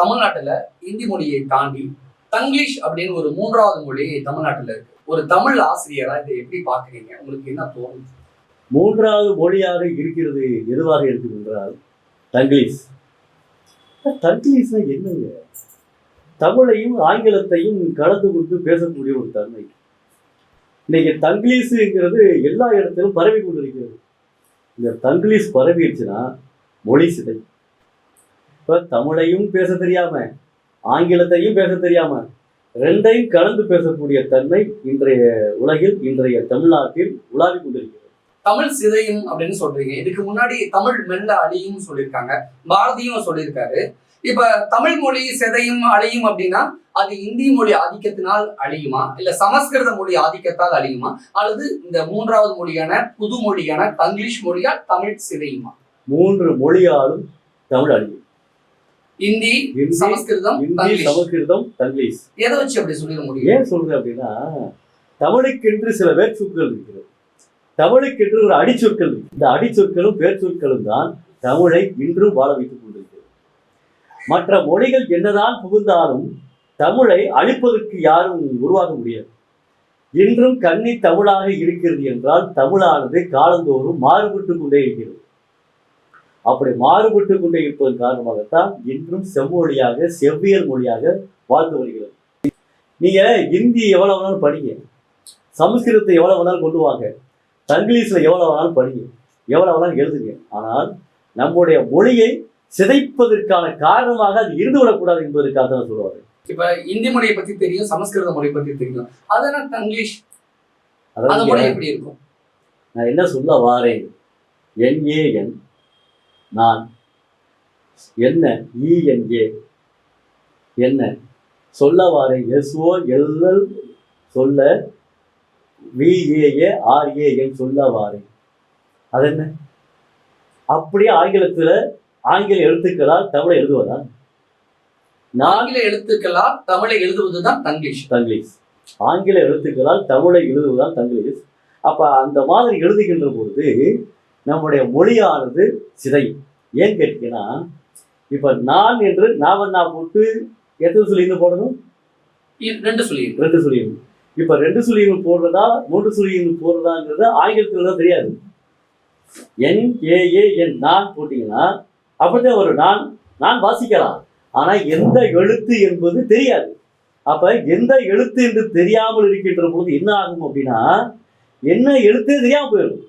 தமிழ்நாட்டுல இந்தி மொழியை தாண்டி தங்கிலீஷ் அப்படின்னு ஒரு மூன்றாவது மொழி தமிழ்நாட்டுல இருக்கு. ஒரு தமிழ் ஆசிரியரா இதை எப்படி பாக்குறீங்க உங்களுக்கு என்ன தோணும் மூன்றாவது மொழியாக இருக்கிறது எதுவாக இருக்குது என்றால் தங்கிலீஷ். தங்கிலீஷ்னா என்னங்க? தமிழையும் ஆங்கிலத்தையும் கலந்து கொண்டு பேசக்கூடிய ஒரு தன்மை. இன்னைக்கு தங்கிலீஷுங்கிறது எல்லா இடத்திலும் பரவி கொண்டிருக்கிறது. இந்த தங்கிலீஷ் பரவிடுச்சுன்னா மொழி சிதை இப்போ தமிழையும் பேச தெரியாம ஆங்கிலத்தையும் பேச தெரியாம ரெண்டையும் கலந்து பேசக்கூடிய தன்மை இன்றைய உலகில் இன்றைய தமிழ்நாட்டில் உலாவிக் கொண்டிருக்கிறது. தமிழ் சிதையும் அப்படின்னு சொல்றீங்க. இதுக்கு முன்னாடி தமிழ் மெல்ல அழியும் சொல்லியிருக்காங்க. பாரதியும் சொல்லியிருக்காரு. இப்ப தமிழ் மொழி சிதையும் அழியும் அப்படின்னா அது இந்தி மொழி ஆதிக்கத்தினால் அழியுமா? இல்ல சமஸ்கிருத மொழி ஆதிக்கத்தால் அழியுமா? அல்லது இந்த மூன்றாவது மொழியான புது மொழியான தங்கிலீஷ் மொழியால் தமிழ் சிதையுமா? மூன்று மொழியாலும் தமிழ் அழியும். ஹிந்தி சமஸ்கிருதம் ஹிந்தி சமஸ்கிருதம் தங்கிலீஷ். எதை வச்சு அப்படி சொல்லிட முடியும்? ஏன் சொல்றேன் அப்படின்னா தமிழுக்கென்று சில வேர்ச்சொற்கள் இருக்கிறது. தமிழுக்கென்று ஒரு அடிச்சொற்கள். இந்த அடிச்சொற்களும் வேர்ச்சொற்களும் தான் தமிழை இன்றும் வாழ வைத்துக் கொண்டிருக்கிறது. மற்ற மொழிகள் என்னதான் புகுந்தாலும் தமிழை அழிப்பதற்கு யாரும் உருவாக முடியாது. இன்றும் கன்னி தமிழாக இருக்கிறது என்றால் தமிழானது காலந்தோறும் மாறுபட்டு கொண்டே இருக்கிறது. அப்படி மாறுபட்டு கொண்டே இருப்பதன் காரணமாகத்தான் இன்றும் செம்மொழியாக செவ்வியல் மொழியாக வாழ்ந்து வருகிறது. நீங்க இந்தி எவ்வளவு வேணாலும் படிங்க. சமஸ்கிருதத்தை எவ்வளவு வேணாலும் கொண்டு வாங்க. தங்கிலீஷ்ல எவ்வளவு வேணாலும் படிங்க. எவ்வளவு வேணாலும் எழுதுங்க. ஆனால் நம்முடைய மொழியை சிதைப்பதற்கான காரணமாக அது இருந்து விடக்கூடாது என்பதற்காக தான் சொல்லுவாங்க இப்ப இந்தி மொழியை பத்தி தெரியும் சமஸ்கிருத மொழியை பத்தி தெரியும். அதெல்லாம் தங்கிலீஷ்? அதாவது எப்படி இருக்கும்? நான் என்ன சொல்ல வாரேன்? என்ஏஎன் நான் என்ன இஎன்ஏ என்ன? சொல்ல வாரேன் எஸ்ஓ எல்எல் சொல்ல விஏஏ ஆர்ஏஎன் சொல்ல வாரேன் அது என்ன அப்படியே ஆங்கிலத்துல ஆங்கில எழுத்துக்களால் தமிழை எழுதுவதா? ஆங்கில எழுத்துக்களால் தமிழை எழுதுவதுதான் தங்கிலீஷ். தங்கிலீஷ். ஆங்கில எழுத்துக்களால் தமிழை எழுதுவதால் தங்கிலீஷ். அப்ப அந்த மாதிரி எழுதுகின்ற பொழுது நம்முடைய மொழியானது சிதையும். ஏன் கேட்டீங்கன்னா இப்ப நான் என்று நாவண்ணா போட்டு எத்தனை சொல்லின்னு போடணும்? ரெண்டு சொல்லி ரெண்டு சொல்லிடணும் இப்ப ரெண்டு சொல்லிகள் போடுறதா மூன்று சொல்லிகள் போடுறதாங்கிறது ஆங்கிலத்துல தான் தெரியாது. என் ஏ ஏ என் நான் போட்டீங்கன்னா அப்படித்தான் ஒரு நான் நான் வாசிக்கலாம். ஆனா எந்த எழுத்து என்பது தெரியாது. அப்ப எந்த எழுத்து என்று தெரியாமல் இருக்கின்ற பொழுது என்ன ஆகும் அப்படின்னா என்ன எழுத்தே தெரியாம போயிடும்.